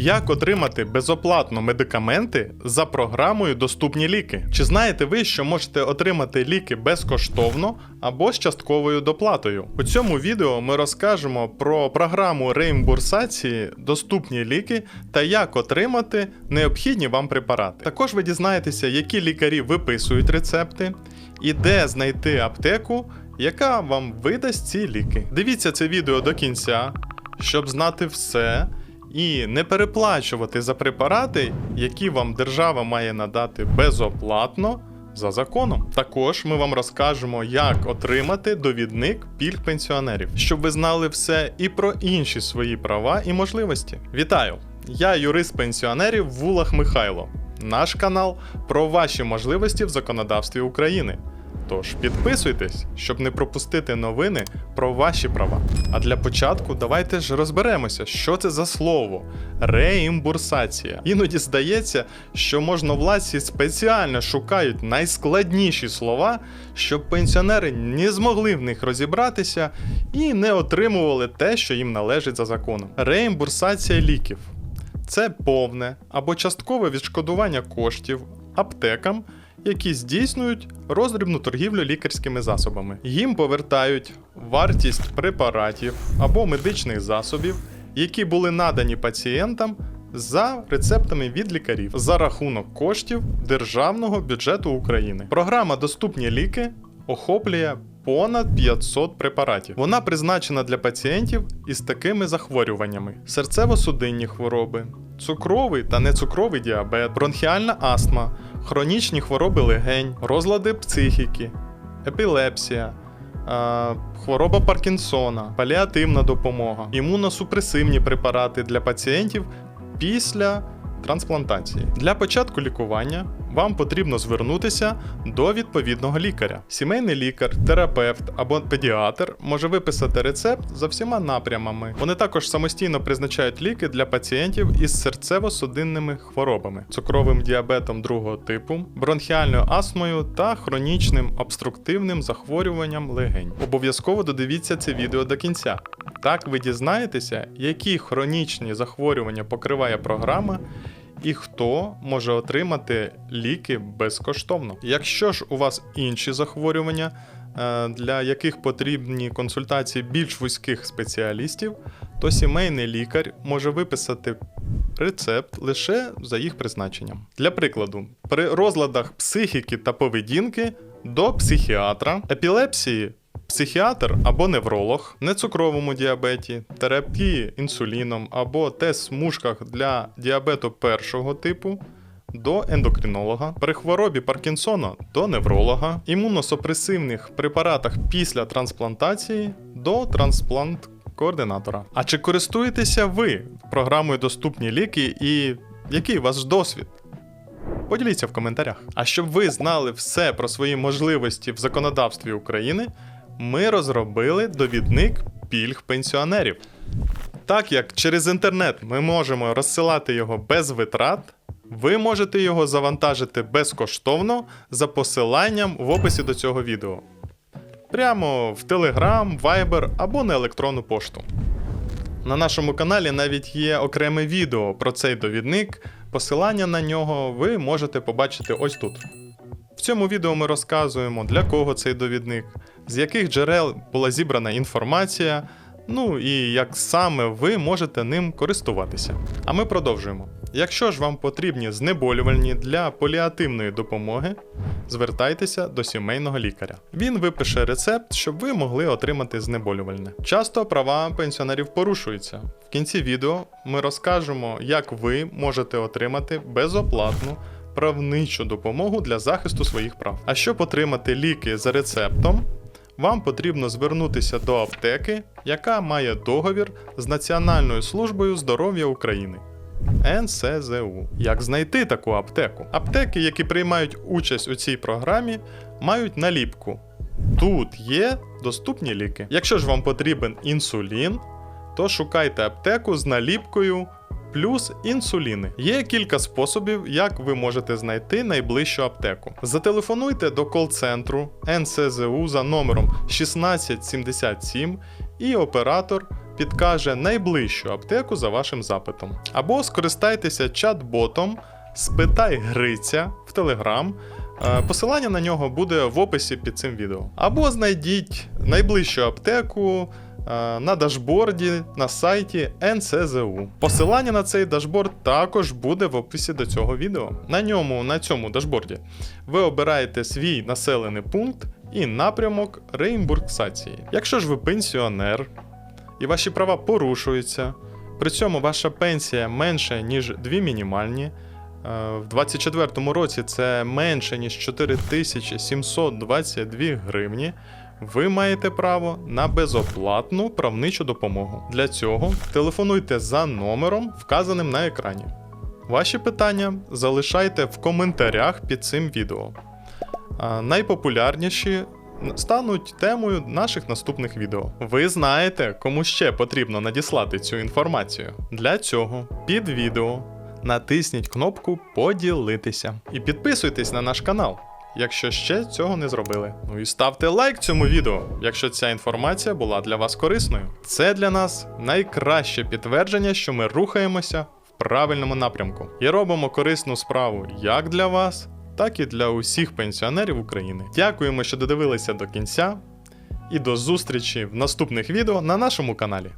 Як отримати безоплатно медикаменти за програмою Доступні ліки? Чи знаєте ви, що можете отримати ліки безкоштовно або з частковою доплатою? У цьому відео ми розкажемо про програму реімбурсації Доступні ліки та як отримати необхідні вам препарати. Також ви дізнаєтеся, які лікарі виписують рецепти і де знайти аптеку, яка вам видасть ці ліки. Дивіться це відео до кінця, щоб знати все і не переплачувати за препарати, які вам держава має надати безоплатно. За законом. Також ми вам розкажемо, як отримати довідник пільг пенсіонерів, щоб ви знали все і про інші свої права і можливості. Вітаю! Я юрист пенсіонерів Вулах Михайло. Наш канал про ваші можливості в законодавстві України. Тож підписуйтесь, щоб не пропустити новини про ваші права. А для початку давайте ж розберемося, що це за слово реімбурсація. Іноді здається, що можновладці спеціально шукають найскладніші слова, щоб пенсіонери не змогли в них розібратися і не отримували те, що їм належить за законом. Реімбурсація ліків це повне або часткове відшкодування коштів аптекам, які здійснюють роздрібну торгівлю лікарськими засобами. Їм повертають вартість препаратів або медичних засобів, які були надані пацієнтам за рецептами від лікарів за рахунок коштів державного бюджету України. Програма Доступні ліки охоплює понад 500 препаратів. Вона призначена для пацієнтів із такими захворюваннями: серцево-судинні хвороби, цукровий та нецукровий діабет, бронхіальна астма, хронічні хвороби легень, розлади психіки, епілепсія. е, Хвороба Паркінсона, паліативна допомога, імуносупресивні препарати для пацієнтів після трансплантації. Для початку лікування вам потрібно звернутися до відповідного лікаря. Сімейний лікар, терапевт або педіатр може виписати рецепт за всіма напрямами. Вони також самостійно призначають ліки для пацієнтів із серцево-судинними хворобами, цукровим діабетом другого типу, бронхіальною астмою та хронічним обструктивним захворюванням легень. Обов'язково додивіться це відео до кінця. Так ви дізнаєтеся, які хронічні захворювання покриває програма і хто може отримати ліки безкоштовно. Якщо ж у вас інші захворювання, е, для яких потрібні консультації більш вузьких спеціалістів, то сімейний лікар може виписати рецепт лише за їх призначенням. Для прикладу, при розладах психіки та поведінки до психіатра, епілепсії Психіатр або невролог, нецукровому діабеті, терапії інсуліном або тест-смужках для діабету першого типу. До ендокринолога, при хворобі Паркінсона до невролога, імуносупресивних препаратах після трансплантації до трансплант-координатора. А чи користуєтеся ви програмою Доступні ліки і який у вас досвід? Поділіться в коментарях. А щоб ви знали все про свої можливості в законодавстві України, ми розробили довідник пільг пенсіонерів. Так як через інтернет ми можемо розсилати його без витрат, ви можете його завантажити безкоштовно за посиланням в описі до цього відео. Прямо в Telegram, Viber або на електронну пошту. На нашому каналі навіть є окреме відео про цей довідник. Посилання на нього ви можете побачити ось тут. В цьому відео ми розказуємо, для кого цей довідник, з яких джерел була зібрана інформація, ну і як саме ви можете ним користуватися. А ми продовжуємо. Якщо ж вам потрібні знеболювальні для поліативної допомоги, звертайтеся до сімейного лікаря. Він випише рецепт, щоб ви могли отримати знеболювальне. Часто права пенсіонерів порушуються. В кінці відео ми розкажемо, як ви можете отримати безоплатну правничу допомогу для захисту своїх прав. А щоб отримати ліки за рецептом, вам потрібно звернутися до аптеки, яка має договір з Національною службою здоров'я України. НСЗУ. Як знайти таку аптеку? Аптеки, які приймають участь у цій програмі, мають наліпку. Тут є доступні ліки. Якщо ж вам потрібен інсулін, то шукайте аптеку з наліпкою плюс інсуліни. Є кілька способів, як ви можете знайти найближчу аптеку. Зателефонуйте до кол-центру НСЗУ за номером 1677 і оператор підкаже найближчу аптеку за вашим запитом. Або скористайтеся чат-ботом Спитай Гриця в. Е, Посилання на нього буде в описі під цим відео. Або знайдіть найближчу аптеку на дашборді на сайті НСЗУ. Посилання на цей дашборд також буде в описі до цього відео. На ньому, на цьому дашборді, ви обираєте свій населений пункт і напрямок реімбурсації. Якщо ж ви пенсіонер і ваші права порушуються, при цьому ваша пенсія менше, ніж дві мінімальні. е, В 2024 році це менше ніж 4722 гривні. Ви маєте право на безоплатну правничу допомогу. Для цього телефонуйте за номером, вказаним на екрані. Ваші питання залишайте в коментарях під цим відео. Найпопулярніші стануть темою наших наступних відео. Ви знаєте, кому ще потрібно надіслати цю інформацію. Для цього під відео натисніть кнопку Поділитися і підписуйтесь на наш канал. Якщо ще цього не зробили. Ну і ставте лайк цьому відео, якщо ця інформація була для вас корисною. Це для нас найкраще підтвердження, що ми рухаємося в правильному напрямку і робимо корисну справу як для вас, так і для усіх пенсіонерів України. Дякуємо, що додивилися до кінця, і до зустрічі в наступних відео на нашому каналі.